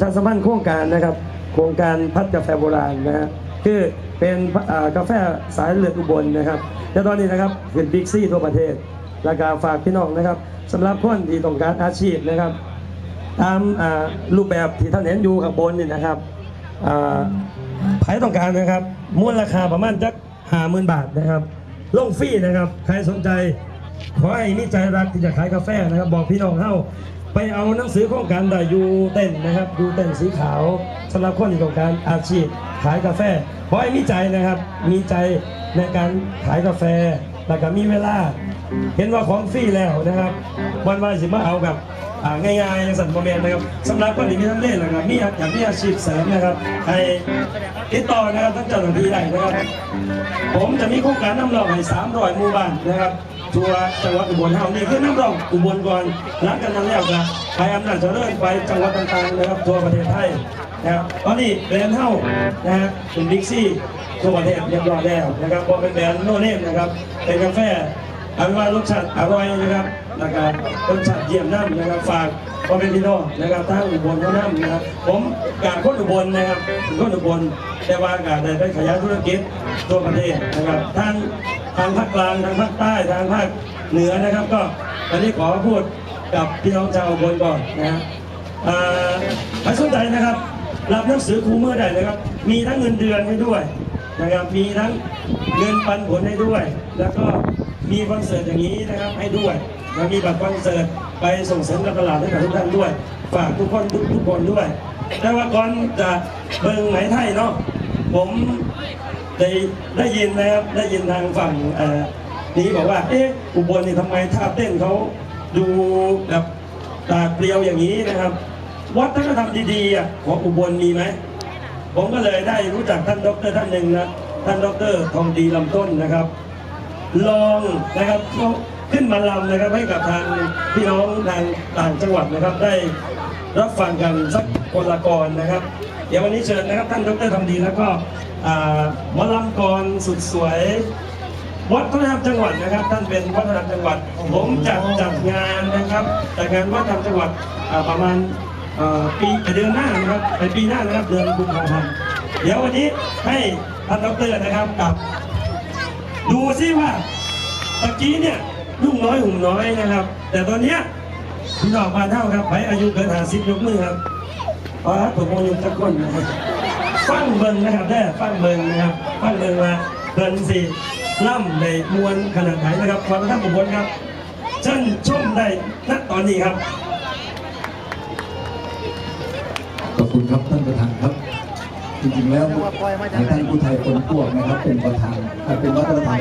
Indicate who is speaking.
Speaker 1: ประชาสัมพันธ์โครงการนะครับ โครงการพัดกาแฟโบราณนะฮะคือเป็นกาแฟสายเลือดอุบลนะครับและตอนนี้นะครับเป็นบิ๊กซี่ทั่วประเทศและกาฝากพี่น้องนะครับสำหรับคนที่ต้องการอาชีพนะครับ ตามรูปแบบที่ท่านเห็นอยู่ข้างบนนี่นะครับอ่าใครต้องการนะครับมูลราคาประมาณจักห้าหมื่นบาทนะครับลงฟรีนะครับ ใครสนใจขอให้มีใจรักที่จะขายกาแฟนะครับ บอกพี่น้องเฮ้า ไปเอาหนังสือโครงการได้ยูเต้นนะครับดูเต้นสีขาวสำหรับคนที่ต้องการอาชีพขายกาแฟขอให้มีใจนะครับมีใจในการขายกาแฟแล้วก็มีเวลา เห็นว่าของฟรีแล้วนะครับวันวันสิมาเอากับง่ายๆย่างสันโมเมนนะครับสำหรับคนที่มีทั้งเล่นนะครับมีอยากมีอาชีพเสริมนะครับให้ติดต่อนะครับทั้งเจ้าหน้าที่ได้นะครับ ผมจะมีโครงการน้ำรองให้300หมู่บ้านนะครับ ทัวร์จังหวัดอุบลเฮานี่คือน้ำรองอุบลก่อนหลังจากนั้นแล้วก็ไปอำนาจเจริญไปจังหวัดต่างๆนะครับทัวประเทศไทยนะครับตอนนี้แบรนด์เฮานะฮะเป็นบิ๊กซี่ทั่วประเทศเรียบร้อยแล้วนะครับพอเป็นแบรนด์โนเนมนะครับเป็นกาแฟอาเป็นว่ารสชาติอร่อยนะครับแล้วก็รสชาติเยี่ยมน้ำนะครับฝากพอเป็นพี่น้องนะครับทางอุบลเขาน้ำนะครับผมกาดคนอุบลนะครับเป็นคนอุบลแต่ว่ากาดได้ไปขยายธุรกิจทั่วประเทศนะครับทาง ทางภาคกลางทางภาคใต้ทางภาคเหนือนะครับ ก็อันนี้ขอพูดกับพี่น้องชาวบลก่อนนะฮะใครสนใจนะครับ รับหนังสือครูเมื่อใดนะครับ มีทั้งเงินเดือนให้ด้วยนะครับมีทั้งเงินปันผลให้ด้วย แล้วก็มีคอนเสิร์ตอย่างนี้นะครับให้ด้วยแล้วมีบัตรคอนเสิร์ตไปส่งเสริมการตลาดให้กับทุกท่านด้วย ฝากทุกคนทุกทุกคนด้วย แต่ว่าก่อนจะเบิ่งไหมไทยเนาะผม ได้ได้ยินนะครับได้ยินทางฝั่งนี้บอกว่า เอ๊ะอุบลนี่ทำไมท่าเต้นเขาดูแบบตาเปรียวอย่างนี้นะครับ วัฒนธรรมดีๆของอุบลมีไหมผมก็เลยได้รู้จักท่านดรท่านหนึ่งนะท่านดรทองดีลำต้นนะครับ ลองนะครับเขาขึ้นมาลำนะครับให้กับทางพี่น้องทางต่างจังหวัดนะครับ ได้รับฟังกันสักคนละกรนะครับ เดี๋ยววันนี้เชิญนะครับ ท่านดรทองดีแล้วก็ หมอลำกรสุดสวย วัฒนธรรมจังหวัดนะครับ ท่านเป็นวัฒนธรรมจังหวัด ผมจัดจัดงานนะครับจัดงานวัฒนธรรมจังหวัดประมาณปีเดือนหน้านะครับในปีหน้านะครับเดือนกุมภาพันธ์เดี๋ยววันนี้ให้ท่านดรนะครับกับ ดูซิว่าตะกี้เนี่ยลูกน้อยหุ่มน้อยนะครับ แต่ตอนเนี้ยพี่น้องมาเท่าครับไปอายุเกินหาสิบยกมือครับพระผมอายุตะก้นนะครับ ฟังเบิงนะครับได้ฟังเบิงนะครับฟังเบิงมาเบิงสี่ล่ำในมวลขนาดไหนนะครับความท่านบุบลครับเชิญชมได้ณตอนนี้ครับ
Speaker 2: ขอบคุณครับท่านประธานครับจริงๆแล้วท่านผู้ไทยคนพวกนะครับเป็นประธานอ่เป็นวัฒนธรรม